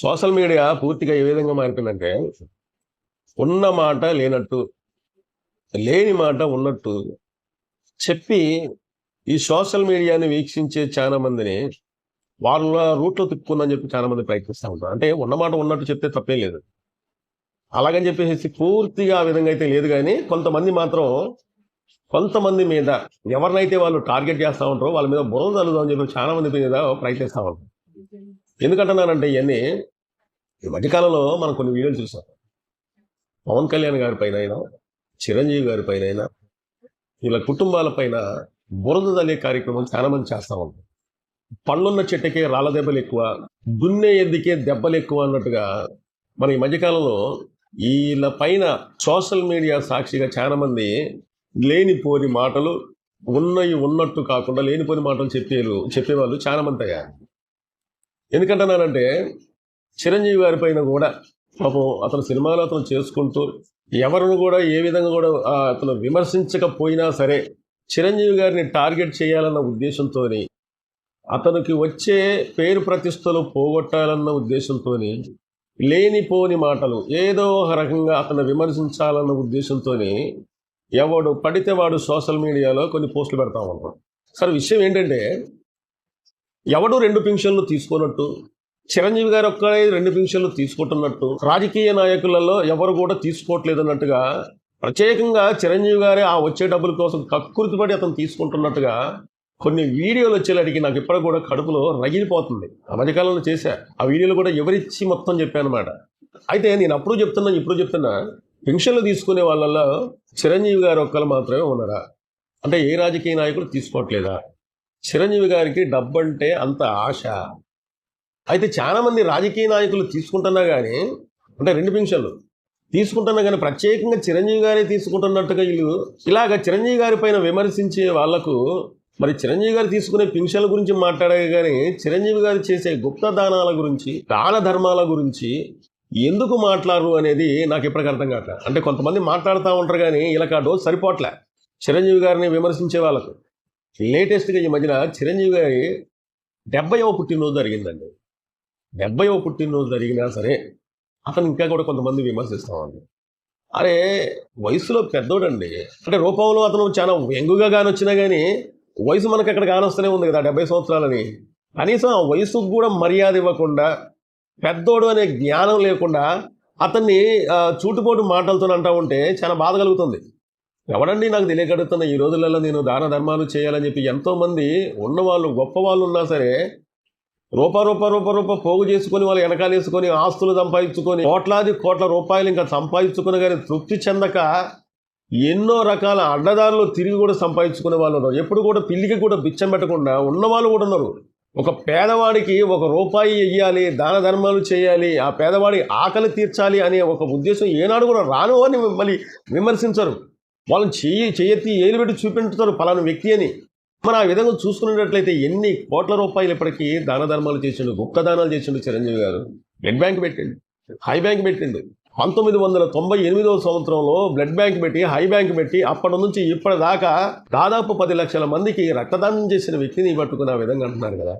Social media పూర్తిగా ఏ విధంగా మారిపోయిందంటే ఉన్న మాట లేనట్టు లేని మాట ఉన్నట్టు చెప్పి ఈ సోషల్ మీడియాని వీక్షించే చాలా మందిని వాళ్ళ రూట్లో తిప్పుకుందని చెప్పి చాలా మంది ప్రయత్నిస్తూ ఉంటారు. అంటే ఉన్న మాట ఉన్నట్టు చెప్తే తప్పేం లేదు. అలాగని చెప్పేసి పూర్తిగా ఆ విధంగా అయితే లేదు కానీ కొంతమంది మాత్రం కొంతమంది మీద ఎవరినైతే వాళ్ళు టార్గెట్ చేస్తూ ఉంటారో వాళ్ళ మీద బురద అని చెప్పి చాలా మంది మీద ప్రయత్నిస్తూ ఉంటారు. ఎందుకంటున్నానంటే ఇవన్నీ ఈ మధ్యకాలంలో మనం కొన్ని వీడియోలు చూసాం. పవన్ కళ్యాణ్ గారి పైన అయినా చిరంజీవి గారి పైన అయినా వీళ్ళ కుటుంబాల పైన బురద తల్లే కార్యక్రమం చాలా మంది చేస్తూ ఉంటారు పళ్ళున్న చెట్టుకే రాళ్ళ దెబ్బలు ఎక్కువ దున్నే ఎద్దుకే దెబ్బలు ఎక్కువ అన్నట్టుగా మన ఈ మధ్యకాలంలో వీళ్ళ పైన సోషల్ మీడియా సాక్షిగా చాలా మంది లేనిపోని మాటలు ఉన్నవి ఉన్నట్టు కాకుండా లేనిపోని మాటలు చెప్పేరు చెప్పేవాళ్ళు చాలా మంది అయ్యారు ఎందుకంటున్నానంటే చిరంజీవి గారి పైన కూడా పాపం అతను సినిమాలు అతను చేసుకుంటూ ఎవరిని కూడా ఏ విధంగా కూడా అతను విమర్శించకపోయినా సరే చిరంజీవి గారిని టార్గెట్ చేయాలన్న ఉద్దేశంతో అతనికి వచ్చే పేరు ప్రతిష్టలు పోగొట్టాలన్న ఉద్దేశంతో లేనిపోని మాటలు ఏదో ఒక రకంగా అతను విమర్శించాలన్న ఉద్దేశంతో ఎవడు పడితే వాడు సోషల్ మీడియాలో కొన్ని పోస్టులు పెడతా ఉంటాడు. సరే విషయం ఏంటంటే ఎవడు రెండు పింఛన్లు తీసుకున్నట్టు చిరంజీవి గారు ఒక్కడే రెండు పింఛన్లు తీసుకుంటున్నట్టు రాజకీయ నాయకులలో ఎవరు కూడా తీసుకోవట్లేదు అన్నట్టుగా ప్రత్యేకంగా చిరంజీవి గారే ఆ వచ్చే డబ్బుల కోసం కక్కుర్తిపడి అతను తీసుకుంటున్నట్టుగా కొన్ని వీడియోలు వచ్చేలాడికి నాకు ఇప్పటికి కూడా కడుపులో రగిలిపోతుంది. ఆ మధ్యకాలంలో చేశా. ఆ వీడియోలు కూడా ఎవరిచ్చి మొత్తం చెప్పానమాట. అయితే నేను అప్పుడు చెప్తున్నా ఇప్పుడు చెప్తున్నా పెన్షన్లు తీసుకునే వాళ్ళల్లో చిరంజీవి గారు ఒక్కరు మాత్రమే ఉన్నారా? అంటే ఏ రాజకీయ నాయకుడు తీసుకోవట్లేదా? చిరంజీవి గారికి డబ్బు అంటే అంత ఆశ. అయితే చాలామంది రాజకీయ నాయకులు తీసుకుంటున్నా కానీ అంటే రెండు పెన్షన్లు తీసుకుంటున్నా కానీ ప్రత్యేకంగా చిరంజీవి గారే తీసుకుంటున్నట్టుగా వీళ్ళు ఇలాగ చిరంజీవి గారి పైన విమర్శించే వాళ్ళకు మరి చిరంజీవి గారు తీసుకునే పింఛన్ల గురించి మాట్లాడే కానీ చిరంజీవి గారు చేసే గుప్త దానాల గురించి దాన ధర్మాల గురించి ఎందుకు మాట్లాడరు అనేది నాకు ఇప్పటికి అర్థం కాక. అంటే కొంతమంది మాట్లాడుతూ ఉంటారు కానీ ఇలా ఆ డోస్ సరిపోవట్లే చిరంజీవి గారిని విమర్శించే వాళ్ళకు. లేటెస్ట్గా ఈ మధ్యన చిరంజీవి గారి డెబ్బైవ పుట్టినరోజు జరిగిందండి. డెబ్బైవ పుట్టినరోజు జరిగినా సరే అతను ఇంకా కూడా కొంతమంది విమర్శిస్తామండి. అరే వయసులో పెద్దోడండి. అంటే రూపంలో అతను చాలా యంగుగా కానొచ్చినా కానీ వయసు మనకు అక్కడ కానొస్తూనే ఉంది కదా డెబ్బై సంవత్సరాలని. కనీసం ఆ వయసుకు కూడా మర్యాద ఇవ్వకుండా పెద్దోడు అనే జ్ఞానం లేకుండా అతన్ని చూటుపోటు మాటలతో అంటా ఉంటే చాలా బాధ కలుగుతుంది. ఎవడండి నాకు తెలియగలుగుతున్న ఈ రోజులలో నేను దాన ధర్మాలు చేయాలని చెప్పి ఎంతోమంది ఉన్నవాళ్ళు గొప్ప వాళ్ళు ఉన్నా సరే రూప రూప రూప రూప పోగు చేసుకొని వాళ్ళు వెనకాలేసుకొని ఆస్తులు సంపాదించుకొని కోట్లాది కోట్ల రూపాయలు ఇంకా సంపాదించుకుని కానీ తృప్తి చెందక ఎన్నో రకాల అడ్డదారులు తిరిగి కూడా సంపాదించుకునే వాళ్ళు ఉన్నారు. ఎప్పుడు కూడా పిల్లికి కూడా బిచ్చం పెట్టకుండా ఉన్నవాళ్ళు కూడా ఉన్నారు. ఒక పేదవాడికి ఒక రూపాయి ఇవ్వాలి దాన ధర్మాలు చేయాలి ఆ పేదవాడి ఆకలి తీర్చాలి అనే ఒక ఉద్దేశం ఏనాడు కూడా రాను అని మళ్ళీ విమర్శించరు. వాళ్ళని చెయ్యి చెయ్యెత్తి ఏలు పెట్టి చూపించుతారు పలానా వ్యక్తి అని. మనం ఆ విధంగా చూసుకున్నట్లయితే ఎన్ని కోట్ల రూపాయలు ఇప్పటికీ దాన ధర్మాలు చేసిండు గుప్త దానాలు చేసిండు చిరంజీవి గారు. బ్లడ్ బ్యాంక్ పెట్టిండు హై బ్యాంక్ పెట్టిండు. పంతొమ్మిది వందల తొంభై ఎనిమిదవ సంవత్సరంలో బ్లడ్ బ్యాంక్ పెట్టి హై బ్యాంక్ పెట్టి అప్పటి నుంచి ఇప్పటిదాకా దాదాపు పది లక్షల మందికి రక్తదానం చేసిన వ్యక్తిని పట్టుకున్న ఆ విధంగా అంటున్నారు కదా.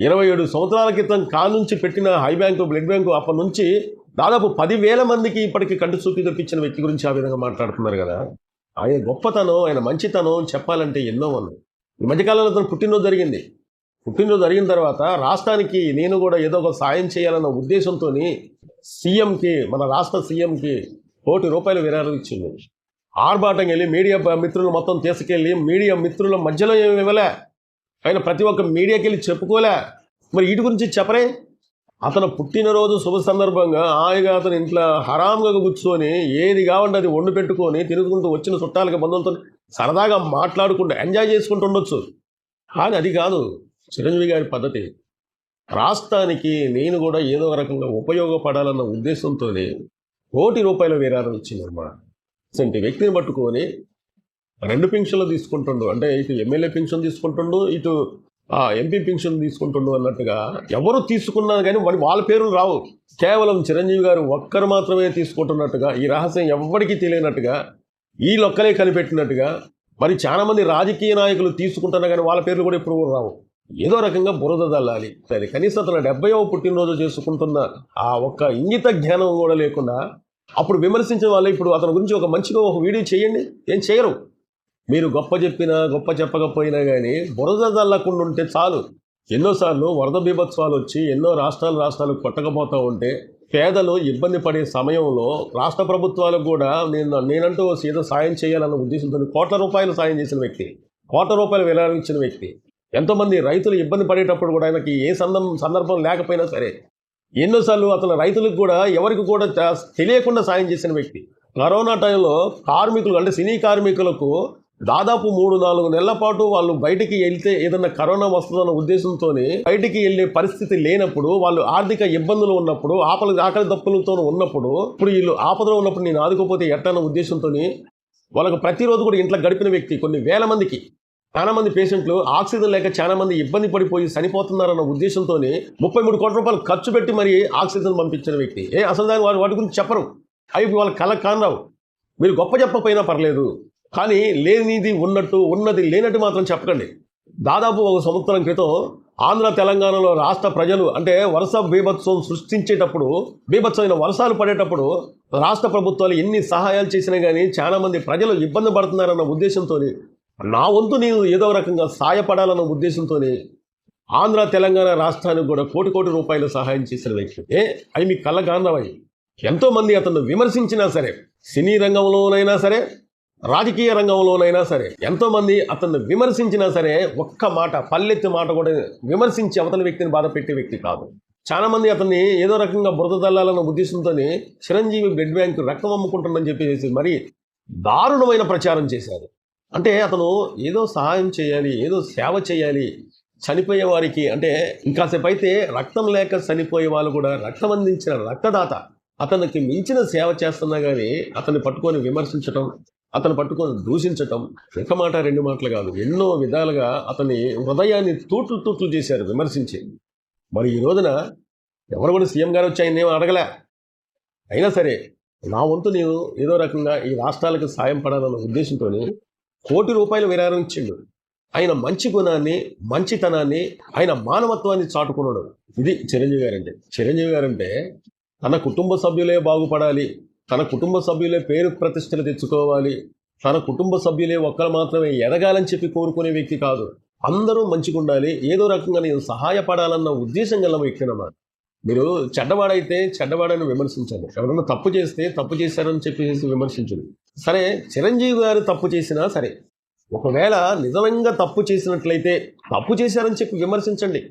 ఇరవై ఏడు సంవత్సరాల క్రితం కానుంచి పెట్టిన హై బ్యాంకు బ్లడ్ బ్యాంకు అప్పటి నుంచి దాదాపు పదివేల మందికి ఇప్పటికి కంటి చూపి తెప్పించిన వ్యక్తి గురించి ఆ విధంగా మాట్లాడుతున్నారు కదా. ఆయన గొప్పతనం ఆయన మంచితనం చెప్పాలంటే ఎన్నో ఉన్నాయి ఈ మధ్యకాలంలో అతను పుట్టినరోజు జరిగింది. పుట్టినరోజు జరిగిన తర్వాత రాష్ట్రానికి నేను కూడా ఏదో ఒక సాయం చేయాలన్న ఉద్దేశంతో సీఎంకి మన రాష్ట్ర సీఎంకి కోటి రూపాయలు విరాళం ఇచ్చింది. ఆర్భాటం వెళ్ళి మీడియా మిత్రులు మొత్తం తీసుకెళ్ళి మీడియా మిత్రుల మధ్యలో ఏమి ఇవ్వలే. ఆయన ప్రతి ఒక్క మీడియాకి వెళ్ళి చెప్పుకోలే. మరి వీటి గురించి చెప్పరే? అతను పుట్టినరోజు శుభ సందర్భంగా హాయిగా అతను ఇంట్లో హరాంగా కూర్చొని ఏది కావాలంటే అది వండు పెట్టుకొని తిరుగుకుంటూ వచ్చిన చుట్టాలకి బంధువులతో సరదాగా మాట్లాడుకుంటూ ఎంజాయ్ చేసుకుంటూ ఉండొచ్చు. కానీ అది కాదు. చిరంజీవి గారి పద్ధతి. రాష్ట్రానికి నేను కూడా ఏదో రకంగా ఉపయోగపడాలన్న ఉద్దేశంతో కోటి రూపాయల విరాళం ఇచ్చిందన్నమాట ఇటువంటి వ్యక్తిని పట్టుకొని రెండు పింఛన్లు తీసుకుంటుండు. అంటే ఇటు ఎమ్మెల్యే పింఛన్ తీసుకుంటుండు ఇటు ఎంపీ పెన్షన్ తీసుకుంటుండు అన్నట్టుగా ఎవరు తీసుకున్నా కానీ వాడి వాళ్ళ పేర్లు రావు. కేవలం చిరంజీవి గారు ఒక్కరు మాత్రమే తీసుకుంటున్నట్టుగా ఈ రహస్యం ఎవ్వరికీ తెలియనట్టుగా ఈ లొక్కలే కనిపెట్టినట్టుగా మరి చాలామంది రాజకీయ నాయకులు తీసుకుంటున్నా కానీ వాళ్ళ పేర్లు కూడా ఇప్పుడు రావు. ఏదో రకంగా బురద దల్లాలి సరే కనీసం అతను డెబ్బైవ పుట్టినరోజు చేసుకుంటున్న ఆ ఒక్క ఇంగిత జ్ఞానం కూడా లేకుండా అప్పుడు విమర్శించిన వాళ్ళు ఇప్పుడు అతని గురించి ఒక మంచిగా ఒక వీడియో చేయండి. ఏం చేయరు. మీరు గొప్ప చెప్పినా గొప్ప చెప్పకపోయినా కానీ బురద దల్లకుండా ఉంటే చాలు. ఎన్నోసార్లు వరద బీభత్సవాలు వచ్చి ఎన్నో రాష్ట్రాలు రాష్ట్రాలు కొట్టకపోతూ ఉంటే పేదలు ఇబ్బంది పడే సమయంలో రాష్ట్ర ప్రభుత్వాలకు కూడా నేను నేనంటూ ఏదో సాయం చేయాలన్న ఉద్దేశంతో కోట్ల రూపాయలు సాయం చేసిన వ్యక్తి కోట్ల రూపాయలు విరాళించిన వ్యక్తి. ఎంతోమంది రైతులు ఇబ్బంది పడేటప్పుడు కూడా ఆయనకి ఏ సందర్భం సందర్భం లేకపోయినా సరే ఎన్నోసార్లు అతను రైతులకు కూడా ఎవరికి కూడా తెలియకుండా సాయం చేసిన వ్యక్తి. కరోనా టైంలో కార్మికులు అంటే సినీ కార్మికులకు దాదాపు మూడు నాలుగు నెలల పాటు వాళ్ళు బయటికి వెళ్తే ఏదన్నా కరోనా వస్తుందన్న ఉద్దేశంతో బయటికి వెళ్ళే పరిస్థితి లేనప్పుడు వాళ్ళు ఆర్థిక ఇబ్బందులు ఉన్నప్పుడు ఆపల ఆకలి దప్పులతో ఉన్నప్పుడు ఇప్పుడు వీళ్ళు ఆపదలో ఉన్నప్పుడు నేను ఆదుకోపోతే ఎట్టన్న ఉద్దేశంతో వాళ్ళకు ప్రతిరోజు కూడా ఇంట్లో గడిపిన వ్యక్తి కొన్ని వేల మందికి చాలా మంది పేషెంట్లు ఆక్సిజన్ లేక చాలా మంది ఇబ్బంది పడిపోయి చనిపోతున్నారన్న ఉద్దేశంతో ముప్పై మూడు కోట్ల రూపాయలు ఖర్చు పెట్టి మరి ఆక్సిజన్ పంపించిన వ్యక్తి. ఏ అసలు దాని వాటి గురించి చెప్పరు. అవి వాళ్ళ కళ కానరావు. మీరు గొప్ప చెప్పకపోయినా పర్లేదు. కానీ లేనిది ఉన్నట్టు ఉన్నది లేనట్టు మాత్రం చెప్పకండి. దాదాపు ఒక సంవత్సరం క్రితం ఆంధ్ర తెలంగాణలో రాష్ట్ర ప్రజలు అంటే వరుస బీభత్సం సృష్టించేటప్పుడు బీభత్సమైన వర్షాలు పడేటప్పుడు రాష్ట్ర ప్రభుత్వాలు ఎన్ని సహాయాలు చేసినా కానీ చాలామంది ప్రజలు ఇబ్బంది పడుతున్నారన్న ఉద్దేశంతో నా వంతు నేను ఏదో రకంగా సాయపడాలన్న ఉద్దేశంతో ఆంధ్ర తెలంగాణ రాష్ట్రానికి కూడా కోటి కోటి రూపాయలు సహాయం చేసిన వ్యక్తి. ఏ అవి మీ కళ్ళ కారణమై ఎంతోమంది అతను విమర్శించినా సరే సినీ రంగంలోనైనా సరే రాజకీయ రంగంలోనైనా సరే ఎంతోమంది అతన్ని విమర్శించినా సరే ఒక్క మాట పల్లెత్తి మాట కూడా విమర్శించి అవతల వ్యక్తిని బాధ పెట్టే వ్యక్తి కాదు. చాలామంది అతన్ని ఏదో రకంగా బురద తల్లాలన్న ఉద్దేశంతో చిరంజీవి బ్లడ్ బ్యాంక్ రక్తం అమ్ముకుంటుందని చెప్పేసి మరి దారుణమైన ప్రచారం చేశారు. అంటే అతను ఏదో సహాయం చేయాలి ఏదో సేవ చేయాలి చనిపోయే వారికి అంటే ఇంకాసేపు అయితే రక్తం లేక చనిపోయే వాళ్ళు కూడా రక్తం అందించిన రక్తదాత అతనికి మించిన సేవ చేస్తున్నా కానీ అతన్ని పట్టుకొని విమర్శించటం అతను పట్టుకొని దూషించటం ఒక మాట రెండు మాటలు కాదు. ఎన్నో విధాలుగా అతని హృదయాన్ని తూట్లు తూట్లు చేశారు విమర్శించి. మరి ఈ రోజున ఎవరు కూడా సీఎం గారు వచ్చి ఆయన ఏం అడగలే? అయినా సరే నా వంతు నేను ఏదో రకంగా ఈ రాష్ట్రాలకు సాయం పడాలన్న ఉద్దేశంతో కోటి రూపాయలు విరాళం ఇచ్చిండు ఆయన మంచి గుణాన్ని మంచితనాన్ని ఆయన మానవత్వాన్ని చాటుకున్నాడు. ఇది చిరంజీవి గారంటే. చిరంజీవి గారంటే తన కుటుంబ సభ్యులే బాగుపడాలి. తన కుటుంబ సభ్యులే పేరు ప్రతిష్టలు తెచ్చుకోవాలి. తన కుటుంబ సభ్యులే ఒక్కరు మాత్రమే ఎదగాలని చెప్పి కోరుకునే వ్యక్తి కాదు. అందరూ మంచిగా ఉండాలి. ఏదో రకంగా నేను సహాయపడాలన్న ఉద్దేశం గల వ్యక్తి మీరు చెడ్డవాడైతే చెడ్డవాడని విమర్శించండి. ఎవరైనా తప్పు చేస్తే తప్పు చేశారని చెప్పేసి విమర్శించండి. సరే చిరంజీవి గారు తప్పు చేసినా సరే ఒకవేళ నిజంగా తప్పు చేసినట్లయితే తప్పు చేశారని చెప్పి విమర్శించండి.